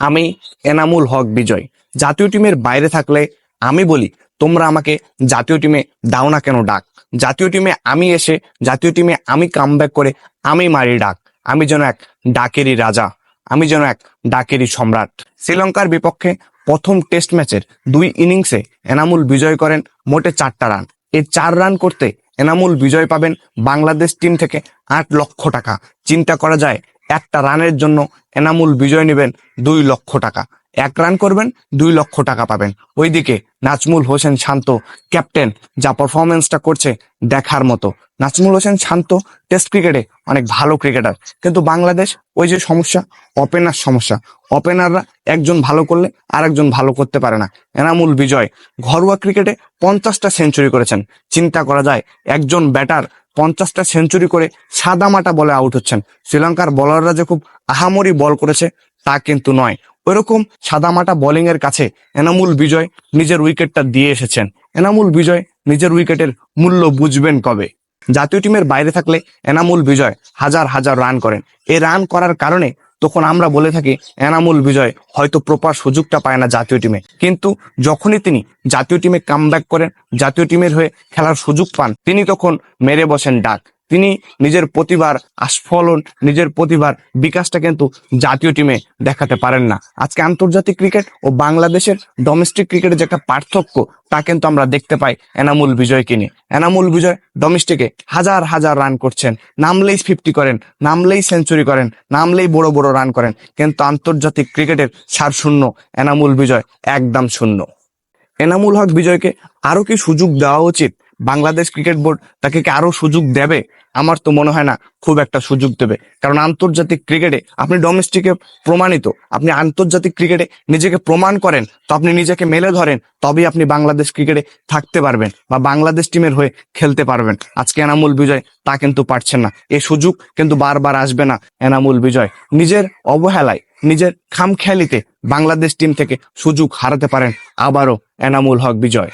আমি এনামুল হক বিজয়। জাতীয় টিমের বাইরে থাকলে আমি বলি, তোমরা আমাকে জাতীয় টিমে দাও না কেন ডাক। জাতীয় টিমে আমি এসে, জাতীয় টিমে আমি কামব্যাক করে আমি মারি ডাক। আমি যেন এক ডাকেরই রাজা, আমি যেন এক ডাকেরই সম্রাট। শ্রীলঙ্কার বিপক্ষে প্রথম টেস্ট ম্যাচের দুই ইনিংসে এনামুল বিজয় করেন মোটে চারটা রান। এই চার রান করতে এনামুল বিজয় পাবেন বাংলাদেশ টিম থেকে আট লক্ষ টাকা। চিন্তা করা যায় একটা রানের জন্য এনামুল বিজয় নেবেন দুই লক্ষ টাকা। এক রান করবেন, দুই লক্ষ টাকা পাবেন। ওইদিকে নাজমুল হোসেন শান্ত ক্যাপ্টেন, যা পারফরমেন্সটা করছে দেখার মতো। নাজমুল হোসেন শান্ত টেস্ট ক্রিকেটে অনেক ভালো ক্রিকেটার কিন্তু বাংলাদেশ, ওই যে সমস্যা ওপেনার সমস্যা। ওপেনাররা একজন ভালো করলে আর একজন ভালো করতে পারে না। এনামুল বিজয় ঘরোয়া ক্রিকেটে পঞ্চাশটা সেঞ্চুরি করেছেন। চিন্তা করা যায়, একজন ব্যাটার পঞ্চাশটা সেঞ্চুরি করে সাদামাটা বলে আউট হচ্ছেন। শ্রীলঙ্কার বলাররা যে খুব আহামরি বল করেছে, তা কিন্তু নয়। ওইরকম সাদামাটা বোলিং এর কাছে এনামুল বিজয় নিজের উইকেটটা দিয়ে এসেছেন। এনামুল বিজয় নিজের উইকেটের মূল্য বুঝবেন কবে? জাতীয় টিমের বাইরে থাকলে এনামুল বিজয় হাজার হাজার রান করেন। এই রান করার কারণে তখন আমরা বলে থাকি, এনামুল বিজয় হয়তো প্রপার সুযোগটা পায় না জাতীয় টিমে কিন্তু যখনই তিনি জাতীয় টিমে কাম করেন, জাতীয় টিমের হয়ে খেলার সুযোগ পান, তিনি তখন মেরে বসেন ডাক। তিনি নিজের প্রতিভার আস্ফলন, নিজের প্রতিভার বিকাশটা কিন্তু জাতীয় টিমে দেখাতে পারেন না। আজকে আন্তর্জাতিক ক্রিকেট ও বাংলাদেশের ডোমেস্টিক ক্রিকেটের যে একটা পার্থক্য, তা কিন্তু আমরা দেখতে পাই এনামুল বিজয়কে নিয়ে। এনামুল বিজয় ডোমেস্টিকে হাজার হাজার রান করছেন, নামলেই ফিফটি করেন, নামলেই সেঞ্চুরি করেন, নামলেই বড় বড় রান করেন, কিন্তু আন্তর্জাতিক ক্রিকেটের সার শূন্য এনামুল বিজয় একদম শূন্য। এনামুল হক বিজয়কে আরও কি সুযোগ দেওয়া উচিত? বাংলাদেশ ক্রিকেট বোর্ড তাকে কি আরও সুযোগ দেবে? আমার তো মনে হয় না খুব একটা সুযোগ দেবে। কারণ আন্তর্জাতিক ক্রিকেটে আপনি ডোমেস্টিকে প্রমাণিত, আপনি আন্তর্জাতিক ক্রিকেটে নিজেকে প্রমাণ করেন, তো আপনি নিজেকে মেলে ধরেন, তবেই আপনি বাংলাদেশ ক্রিকেটে থাকতে পারবেন বা বাংলাদেশ টিমের হয়ে খেলতে পারবেন। আজকে এনামুল বিজয় তা কিন্তু পারছেন না। এই সুযোগ কিন্তু বারবার আসবে না এনামুল বিজয়। নিজের অবহেলায়, নিজের খামখেয়ালিতে বাংলাদেশ টিম থেকে সুযোগ হারাতে পারেন আবারও এনামুল হক বিজয়।